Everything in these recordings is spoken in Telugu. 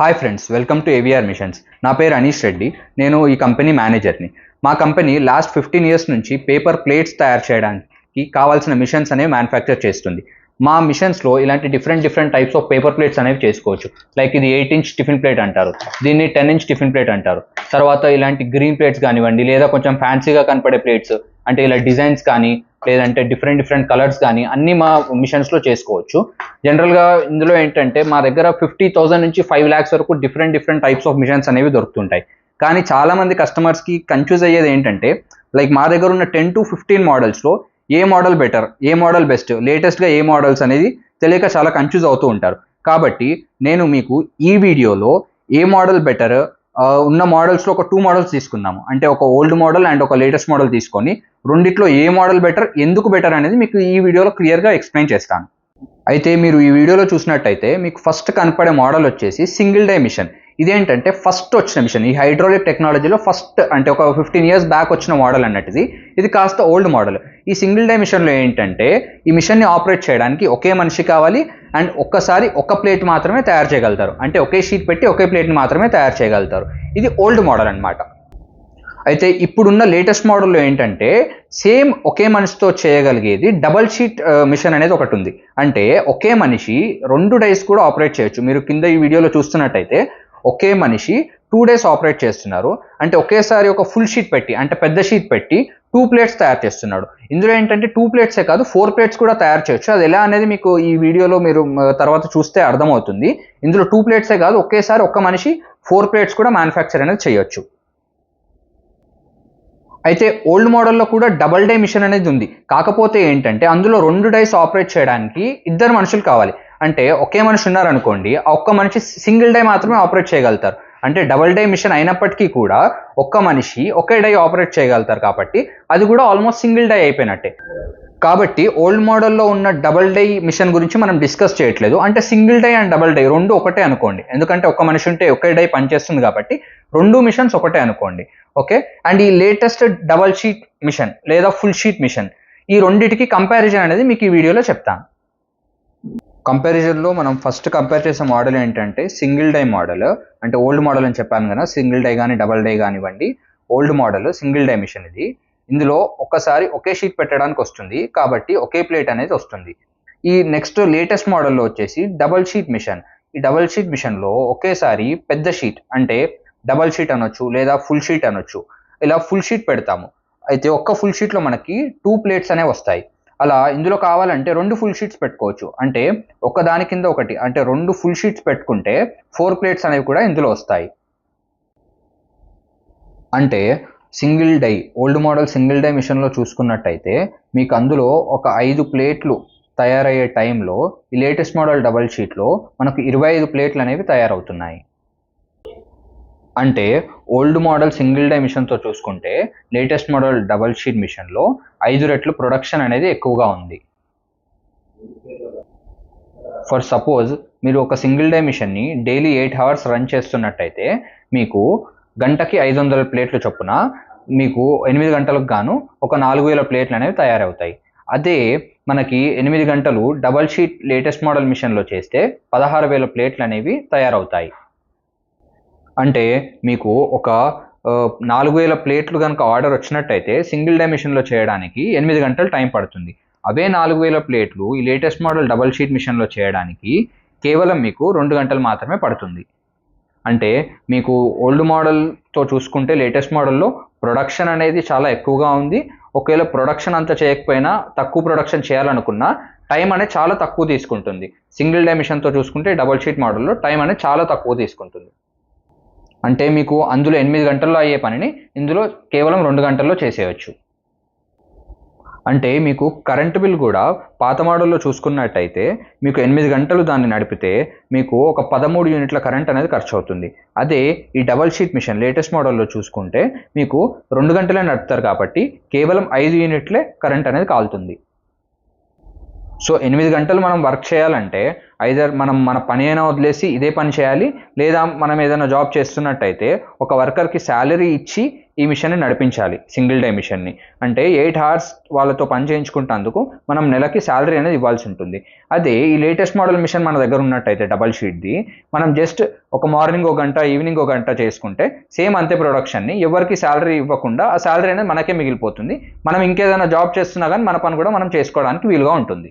Hi friends welcome to AVR machines నా పేరు అనీష్ రెడ్డి నేను ఈ కంపెనీ మేనేజర్ని మా కంపెనీ లాస్ట్ ఫిఫ్టీన్ ఇయర్స్ నుంచి పేపర్ ప్లేట్స్ తయారు చేయడానికి కావాల్సిన మిషన్స్ అనేవి మ్యానుఫ్యాక్చర్ చేస్తుంది. మా మిషన్స్లో ఇలాంటి different different types of paper plates అనేవి చేసుకోవచ్చు. లైక్ ఇది ఎయిట్ ఇంచ్ టిఫిన్ ప్లేట్ అంటారు. దీన్ని టెన్ ఇంచ్ టిఫిన్ ప్లేట్ అంటారు. తర్వాత ఇలాంటి గ్రీన్ ప్లేట్స్ కానివ్వండి లేదా కొంచెం ఫ్యాన్సీగా కనపడే ప్లేట్స్ అంటే ఇలా డిజైన్స్ కానీ లేదంటే డిఫరెంట్ డిఫరెంట్ కలర్స్ కానీ అన్ని మా మిషన్స్లో చేసుకోవచ్చు. జనరల్గా ఇందులో ఏంటంటే మా దగ్గర ఫిఫ్టీ థౌసండ్ నుంచి ఫైవ్ ల్యాక్స్ వరకు different different types of machines అనేవి దొరుకుతుంటాయి. కానీ చాలా మంది కస్టమర్స్కి కన్ఫ్యూజ్ అయ్యేది ఏంటంటే లైక్ మా దగ్గర ఉన్న టెన్ టు ఫిఫ్టీన్ మోడల్స్లో ఏ మోడల్ బెటర్ ఏ మోడల్ బెస్ట్ లేటెస్ట్గా ఏ మోడల్స్ అనేది తెలియక చాలా కన్ఫ్యూజ్ అవుతూ ఉంటారు. కాబట్టి నేను మీకు ఈ వీడియోలో ఏ మోడల్ బెటర్ ఉన్న మోడల్స్లో ఒక టూ మోడల్స్ తీసుకుందాము. అంటే ఒక ఓల్డ్ మోడల్ అండ్ ఒక లేటెస్ట్ మోడల్ తీసుకొని రెండిట్లో ఏ మోడల్ బెటర్ ఎందుకు బెటర్ అనేది మీకు ఈ వీడియోలో క్లియర్గా ఎక్స్ప్లెయిన్ చేస్తాను. అయితే మీరు ఈ వీడియోలో చూసినట్టయితే మీకు ఫస్ట్ కనపడే మోడల్ వచ్చేసి సింగిల్ డై మిషన్ ఇదేంటంటే ఫస్ట్ వచ్చిన మిషన్ ఈ హైడ్రాలిక్ టెక్నాలజీలో ఫస్ట్ అంటే ఒక ఫిఫ్టీన్ ఇయర్స్ బ్యాక్ వచ్చిన మోడల్ అన్నట్టుది. ఇది కాస్త ఓల్డ్ మోడల్ ఈ సింగిల్ డై మిషన్లో ఏంటంటే ఈ మిషన్ని ఆపరేట్ చేయడానికి ఒకే మనిషి కావాలి అండ్ ఒక్కసారి ఒక ప్లేట్ మాత్రమే తయారు చేయగలుగుతారు. అంటే ఒకే షీట్ పెట్టి ఒకే ప్లేట్ని మాత్రమే తయారు చేయగలుగుతారు. ఇది ఓల్డ్ మోడల్ అన్నమాట. అయితే ఇప్పుడున్న లేటెస్ట్ మోడల్లో ఏంటంటే సేమ్ ఒకే మనిషితో చేయగలిగేది డబల్ షీట్ మిషన్ అనేది ఒకటి ఉంది. అంటే ఒకే మనిషి రెండు డైస్ కూడా ఆపరేట్ చేయొచ్చు. మీరు కింద ఈ వీడియోలో చూస్తున్నట్టయితే ఒకే మనిషి టూ డేస్ ఆపరేట్ చేస్తున్నారు. అంటే ఒకేసారి ఒక ఫుల్ షీట్ పెట్టి అంటే పెద్ద షీట్ పెట్టి టూ ప్లేట్స్ తయారు చేస్తున్నాడు. ఇందులో ఏంటంటే టూ ప్లేట్సే కాదు ఫోర్ ప్లేట్స్ కూడా తయారు చేయొచ్చు. అది ఎలా అనేది మీకు ఈ వీడియోలో మీరు తర్వాత చూస్తే అర్థమవుతుంది. ఇందులో టూ ప్లేట్సే కాదు ఒకేసారి ఒక్క మనిషి ఫోర్ ప్లేట్స్ కూడా మ్యానుఫ్యాక్చర్ అనేది చేయొచ్చు. అయితే ఓల్డ్ మోడల్లో కూడా డబల్ డై మిషన్ అనేది ఉంది. కాకపోతే ఏంటంటే అందులో రెండు డైస్ ఆపరేట్ చేయడానికి ఇద్దరు మనుషులు కావాలి. అంటే ఒకే మనిషి ఉన్నారనుకోండి ఆ ఒక్క మనిషి సింగిల్ డై మాత్రమే ఆపరేట్ చేయగలుగుతారు. అంటే డబల్ డై మిషన్ అయినప్పటికీ కూడా ఒక్క మనిషి ఒకే డై ఆపరేట్ చేయగలుగుతారు కాబట్టి అది కూడా ఆల్మోస్ట్ సింగిల్ డై అయిపోయినట్టే. కాబట్టి ఓల్డ్ మోడల్లో ఉన్న డబల్ డై మిషన్ గురించి మనం డిస్కస్ చేయట్లేదు. అంటే single die and double die రెండు ఒకటే అనుకోండి. ఎందుకంటే ఒక మనిషి ఉంటే ఒకే డై పనిచేస్తుంది కాబట్టి రెండు మిషన్స్ ఒకటే అనుకోండి. ఓకే? అండ్ ఈ లేటెస్ట్ డబల్ షీట్ మిషన్ లేదా ఫుల్ షీట్ మిషన్ ఈ రెండిటికి కంపారిజన్ అనేది మీకు ఈ వీడియోలో చెప్తాను. కంపారిజన్లో మనం ఫస్ట్ కంపేర్ చేసే మోడల్ ఏంటంటే సింగిల్ డై మోడల్ అంటే ఓల్డ్ మోడల్ అని చెప్పాను కదా సింగిల్ డై కానీ డబల్ డై కానివ్వండి. Old model single die machine ఇది. ఇందులో ఒక్కసారి ఒకే షీట్ పెట్టడానికి వస్తుంది. కాబట్టి ఒకే ప్లేట్ అనేది వస్తుంది. ఈ నెక్స్ట్ లేటెస్ట్ మోడల్లో వచ్చేసి డబల్ షీట్ మిషన్ ఈ డబల్ షీట్ మిషన్లో ఒకేసారి పెద్ద షీట్ అంటే డబల్ షీట్ అనొచ్చు లేదా ఫుల్ షీట్ అనొచ్చు. ఇలా ఫుల్ షీట్ పెడతాము. అయితే ఒక్క ఫుల్ షీట్లో మనకి టూ ప్లేట్స్ అనేవి వస్తాయి. అలా ఇందులో కావాలంటే రెండు ఫుల్ షీట్స్ పెట్టుకోవచ్చు. అంటే ఒక దాని కింద ఒకటి అంటే రెండు ఫుల్ షీట్స్ పెట్టుకుంటే ఫోర్ ప్లేట్స్ అనేవి కూడా ఇందులో వస్తాయి. అంటే single die old model single die మిషన్లో చూసుకున్నట్టయితే మీకు అందులో ఒక ఐదు ప్లేట్లు తయారయ్యే టైంలో ఈ లేటెస్ట్ మోడల్ డబల్ షీట్లో మనకు ఇరవై ఐదు ప్లేట్లు అనేవి తయారవుతున్నాయి. అంటే ఓల్డ్ మోడల్ సింగిల్ డై మిషన్తో చూసుకుంటే లేటెస్ట్ మోడల్ డబల్ షీట్ మిషన్లో ఐదు రెట్లు ప్రొడక్షన్ అనేది ఎక్కువగా ఉంది. ఫర్ సపోజ్ మీరు ఒక సింగిల్ డే మిషన్ని డైలీ ఎయిట్ అవర్స్ రన్ చేస్తున్నట్టయితే మీకు గంటకి ఐదు వందల ప్లేట్లు చొప్పున మీకు ఎనిమిది గంటలకు గాను ఒక నాలుగు వేల ప్లేట్లు అనేవి తయారవుతాయి. అదే మనకి ఎనిమిది గంటలు డబల్ షీట్ లేటెస్ట్ మోడల్ మిషన్లో చేస్తే పదహారు వేల ప్లేట్లు అనేవి తయారవుతాయి. అంటే మీకు ఒక నాలుగు వేల ప్లేట్లు కనుక ఆర్డర్ వచ్చినట్టయితే సింగిల్ డైమిషన్లో చేయడానికి ఎనిమిది గంటలు టైం పడుతుంది. అవే నాలుగు వేల ప్లేట్లు ఈ లేటెస్ట్ మోడల్ డబల్ షీట్ మిషన్లో చేయడానికి కేవలం మీకు రెండు గంటలు మాత్రమే పడుతుంది. అంటే మీకు ఓల్డ్ మోడల్తో చూసుకుంటే లేటెస్ట్ మోడల్లో ప్రొడక్షన్ అనేది చాలా ఎక్కువగా ఉంది. ఒకవేళ ప్రొడక్షన్ అంతా చేయకపోయినా తక్కువ ప్రొడక్షన్ చేయాలనుకున్నా టైం అనేది చాలా తక్కువ తీసుకుంటుంది. సింగిల్ డైమిషన్తో చూసుకుంటే డబల్ షీట్ మోడల్లో టైం అనేది చాలా తక్కువ తీసుకుంటుంది. అంటే మీకు అందులో ఎనిమిది గంటల్లో అయ్యే పనిని ఇందులో కేవలం రెండు గంటల్లో చేసేయచ్చు. అంటే మీకు కరెంట్ బిల్ కూడా పాత మోడల్లో చూసుకున్నట్టయితే మీకు ఎనిమిది గంటలు దాన్ని నడిపితే మీకు ఒక పదమూడు యూనిట్ల కరెంట్ అనేది ఖర్చు అవుతుంది అదే ఈ డబల్ షీట్ మిషన్ లేటెస్ట్ మోడల్లో చూసుకుంటే మీకు రెండు గంటలే నడుపుతారు కాబట్టి కేవలం ఐదు యూనిట్లే కరెంట్ అనేది కాలుతుంది. సో ఎనిమిది గంటలు మనం వర్క్ చేయాలంటే ఐదర్ మనం మన పని అయినా వదిలేసి ఇదే పని చేయాలి లేదా మనం ఏదైనా జాబ్ చేస్తున్నట్టయితే ఒక వర్కర్కి శాలరీ ఇచ్చి ఈ మిషన్ని నడిపించాలి సింగిల్ డే మిషన్ని. అంటే ఎయిట్ అవర్స్ వాళ్ళతో పని చేయించుకుంటేందుకు మనం నెలకి శాలరీ అనేది ఇవ్వాల్సి ఉంటుంది. అదే ఈ లేటెస్ట్ మోడల్ మిషన్ మన దగ్గర ఉన్నట్టయితే డబల్ షీట్ది మనం జస్ట్ ఒక మార్నింగ్ ఒక గంట ఈవినింగ్ ఒక గంట చేసుకుంటే సేమ్ అంతే ప్రొడక్షన్ని ఎవరికి శాలరీ ఇవ్వకుండా ఆ శాలరీ అనేది మనకే మిగిలిపోతుంది. మనం ఇంకేదైనా జాబ్ చేస్తున్నా కానీ మన పని కూడా మనం చేసుకోవడానికి వీలుగా ఉంటుంది.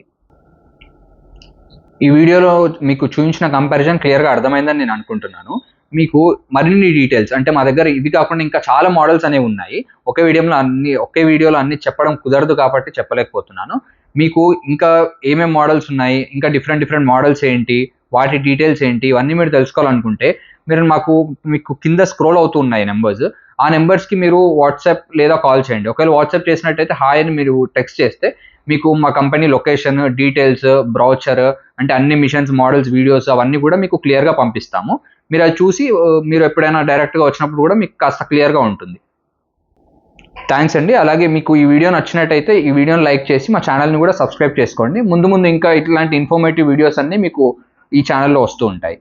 ఈ వీడియోలో మీకు చూపించిన కంపారిజన్ క్లియర్గా అర్థమైందని నేను అనుకుంటున్నాను. మీకు మరిన్ని డీటెయిల్స్ అంటే మా దగ్గర ఇది కాకుండా ఇంకా చాలా మోడల్స్ అనేవి ఉన్నాయి. ఒకే వీడియోలో అన్ని ఒకే వీడియోలో అన్ని చెప్పడం కుదరదు కాబట్టి చెప్పలేకపోతున్నాను. మీకు ఇంకా ఏమేమి మోడల్స్ ఉన్నాయి ఇంకా డిఫరెంట్ డిఫరెంట్ మోడల్స్ ఏంటి వాటి డీటెయిల్స్ ఏంటి ఇవన్నీ మీరు తెలుసుకోవాలనుకుంటే మీరు మాకు మీకు కింద స్క్రోల్ అవుతూ ఉన్నాయి నెంబర్స్ ఆ నెంబర్స్కి మీరు వాట్సాప్ లేదా కాల్ చేయండి. ఒకవేళ వాట్సాప్ చేసినట్టయితే హాయ్ అని మీరు టెక్స్ట్ చేస్తే మీకు మా కంపెనీ లొకేషన్ డీటెయిల్స్ బ్రౌచర్ అంటే అన్ని మిషన్స్ మోడల్స్ వీడియోస్ అవన్నీ కూడా మీకు క్లియర్గా పంపిస్తాము. మీరు అది చూసి మీరు ఎప్పుడైనా డైరెక్ట్గా వచ్చినప్పుడు కూడా మీకు కాస్త క్లియర్గా ఉంటుంది. థ్యాంక్స్ అండి. అలాగే మీకు ఈ వీడియో నచ్చినట్టయితే ఈ వీడియోని లైక్ చేసి మా ఛానల్ని కూడా సబ్స్క్రైబ్ చేసుకోండి. ముందు ముందు ఇంకా ఇట్లాంటి ఇన్ఫర్మేటివ్ వీడియోస్ అన్నీ మీకు ఈ ఛానల్లో వస్తూ ఉంటాయి.